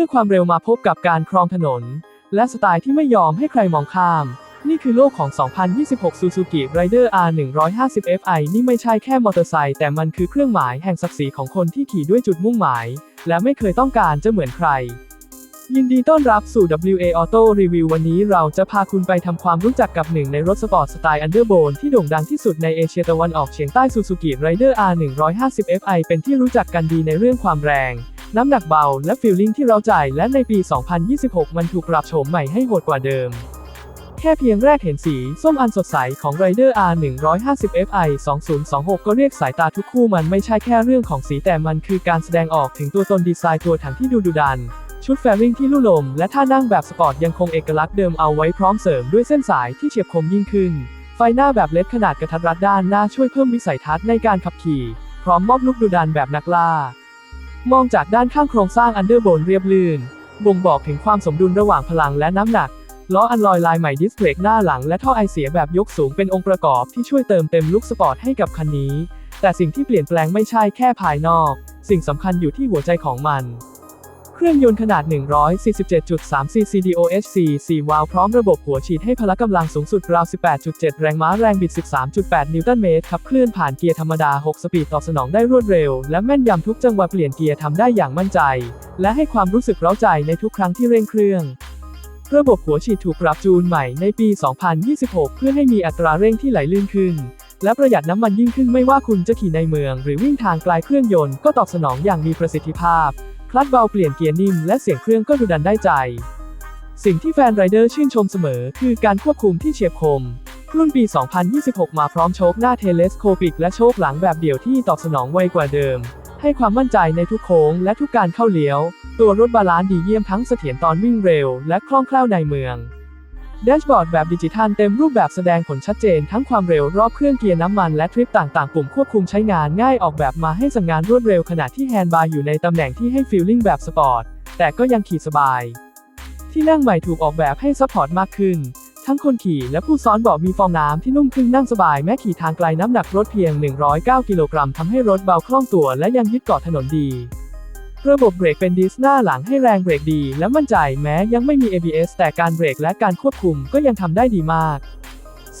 มื่อความเร็วมาพบกับการครองถนน และสไตล์ที่ไม่ยอมให้ใครมองข้าม นี่คือโลกของ 2026 Suzuki Rider R150 Fi นี่ไม่ใช่แค่มอเตอร์ไซค์แต่มันคือเครื่องหมายแห่งศักดิ์ศรีของคนที่ขี่ด้วยจุดมุ่งหมาย และไม่เคยต้องการจะเหมือนใคร ยินดีต้อนรับสู่ WA Auto Review วันนี้เราจะพาคุณไปทำความรู้จักกับหนึ่งในรถสปอร์ตสไตล์ Underbone ที่โด่งดังที่สุดในเอเชียตะวันออกเฉียงใต้ Suzuki Rider R150 Fi เป็นที่รู้จักกันดีในเรื่องความแรง น้ำหนักเบาและฟีลลิ่งที่เราใจและในปี 2026 มันถูกปรับโฉมใหม่ให้โหดกว่าเดิม แค่เพียงแรกเห็นสี ส้มอันสดใสของ Rider R150 Fi 2026 ก็เรียกสายตาทุกคู่มันไม่ใช่แค่เรื่องของสีแต่มันคือการแสดงออกถึงตัวตนดีไซน์ตัวถังที่ดูดุดันชุดแฟริ่งที่ลู่ลม และท่านั่งแบบสปอร์ตยังคงเอกลักษณ์เดิมเอาไว้พร้อมเสริมด้วยเส้นสายที่เฉียบคมยิ่งขึ้น ไฟหน้าแบบเล็ดขนาดกระทัดรัดด้านหน้าช่วยเพิ่มวิสัยทัศน์ในการขับขี่ พร้อมมอบลุกดุดันแบบนักล่า มองจากด้านข้างโครงสร้างอันเดอร์โบนเรียบลื่น บ่งบอกถึงความสมดุลระหว่างพลังและน้ำหนัก ล้ออันลอยลายใหม่ดิสเบรกหน้าหลังและท่อไอเสียแบบยกสูงเป็นองค์ประกอบที่ช่วยเติมเต็มลุคสปอร์ตให้กับคันนี้ แต่สิ่งที่เปลี่ยนแปลงไม่ใช่แค่ภายนอก สิ่งสำคัญอยู่ที่หัวใจของมัน เครื่องยนต์ขนาด 147.3 cc DOHC 4วาล์วพร้อมระบบหัวฉีดให้พละกำลังสูงสุดราว 18.7 แรงม้าแรงบิด 13.8 นิวตันเมตร ขับเคลื่อนผ่านเกียร์ธรรมดา 6 สปีดตอบสนองได้รวดเร็ว และแม่นยำทุกจังหวะเปลี่ยนเกียร์ทำได้อย่างมั่นใจ และให้ความรู้สึกเร้าใจในทุกครั้งที่เร่งเครื่องระบบหัวฉีดถูกปรับจูนใหม่ในปี 2026 เพื่อให้มีอัตราเร่งที่ไหลลื่นขึ้น และประหยัดน้ำมันยิ่งขึ้นไม่ว่าคุณจะขี่ในเมือง หรือวิ่งทางไกลเครื่องยนต์ก็ตอบสนองอย่างมีประสิทธิภาพ คลัตช์เบาเปลี่ยนเกียร์นิ่มและเสียงเครื่องก็ดุดันได้ใจ สิ่งที่แฟนไรเดอร์ชื่นชมเสมอคือการควบคุมที่เฉียบคม รุ่นปี 2026 มาพร้อมโชคหน้าเทเลสโคปิกและโชคหลังแบบเดี่ยวที่ตอบสนองไวกว่าเดิม ให้ความมั่นใจในทุกโค้งและทุกการเข้าเลี้ยว ตัวรถบาลานซ์ดีเยี่ยมทั้งเสถียรตอนวิ่งเร็ว และคล่องแคล่วในเมือง แดชบอร์ดแบบดิจิทัลเต็มรูปแบบแสดงผลชัดเจนทั้งความเร็วรอบเครื่องเกียร์น้ำมันและทริปต่างๆ ปุ่มควบคุมใช้งานง่ายออกแบบมาให้สั่งงานรวดเร็วขณะที่แฮนด์บาร์อยู่ในตำแหน่งที่ให้ฟีลลิ่งแบบสปอร์ต แต่ก็ยังขี่สบาย ที่นั่งใหม่ถูกออกแบบให้ซัพพอร์ตมากขึ้น ทั้งคนขี่และผู้ซ้อนเบาะมีฟองน้ำที่นุ่มขึ้นนั่งสบายแม้ขี่ทางไกลน้ำหนักรถเพียง 109 กิโลกรัมทำให้รถเบาคล่องตัวและยังยึดเกาะถนนดี ระบบเบรกเป็นดิสหน้าหลังให้แรงเบรกดี และมั่นใจแม้ยังไม่มี ABS แต่การเบรกและการควบคุมก็ยังทำได้ดีมาก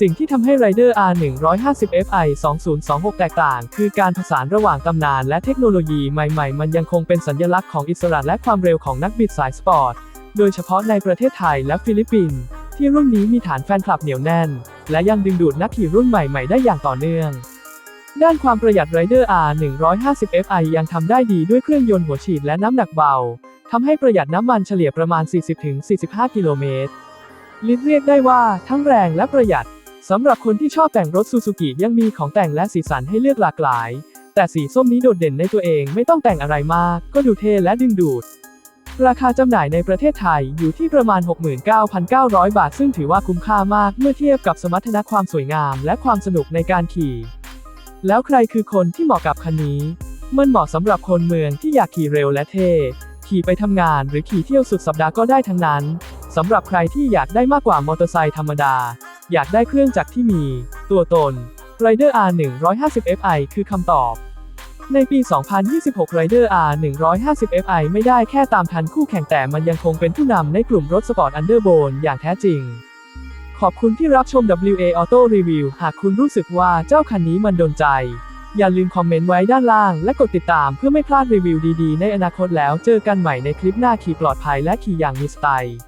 สิ่งที่ทำให้ Rider R150 Fi 2026 แตกต่าง คือการผสานระหว่างตำนานและเทคโนโลยีใหม่ๆ มันยังคงเป็นสัญลักษณ์ของอิสระและความเร็วของนักบิดสายสปอร์ต โดยเฉพาะในประเทศไทยและฟิลิปปินส์ที่รุ่นนี้มีฐานแฟนคลับเหนียวแน่น และยังดึงดูดนักขี่รุ่นใหม่ๆ ได้อย่างต่อเนื่อง ด้านความประหยัด Rider R150 Fi ยังทำได้ดีด้วยเครื่องยนต์หัวฉีดและน้ำหนักเบา ทำให้ประหยัดน้ำมันเฉลี่ยประมาณ 40-45 กิโลเมตร ลิตรเรียกได้ว่าทั้งแรงและประหยัด สำหรับคนที่ชอบแต่งรถซูซูกิยังมีของแต่งและสีสันให้เลือกหลากหลาย แต่สีส้มนี้โดดเด่นในตัวเองไม่ต้องแต่งอะไรมาก ก็ดูเท่และดึงดูด ราคาจำหน่ายในประเทศไทยอยู่ที่ประมาณ 69,900 บาท ซึ่งถือว่าคุ้มค่ามากเมื่อเทียบกับสมรรถนะความสวยงาม และความสนุกในการขี่ แล้วใครคือคนที่เหมาะกับคันนี้ มันเหมาะสำหรับคนเมืองที่อยากขี่เร็วและเท่ขี่ไปทำงานหรือขี่เที่ยวสุดสัปดาห์ก็ได้ทั้งนั้นสำหรับใครที่อยากได้มากกว่ามอเตอร์ไซค์ธรรมดา อยากได้เครื่องจักรที่มี ตัวตน Rider R150 Fi คือคำตอบ ในปี 2026 Rider R150 Fi ไม่ได้แค่ตามทันคู่แข่งแต่มันยังคงเป็นผู้นำในกลุ่มรถสปอร์ตอันเดอร์โบนอย่างแท้จริง ขอบคุณที่รับชม WA Auto Review หากคุณรู้สึกว่าเจ้าคันนี้มันโดนใจ อย่าลืมคอมเมนต์ไว้ด้านล่าง และกดติดตามเพื่อไม่พลาดรีวิวดีๆ ในอนาคตแล้วเจอกันใหม่ในคลิปหน้าขี่ปลอดภัยและขี่อย่างมีสไตล์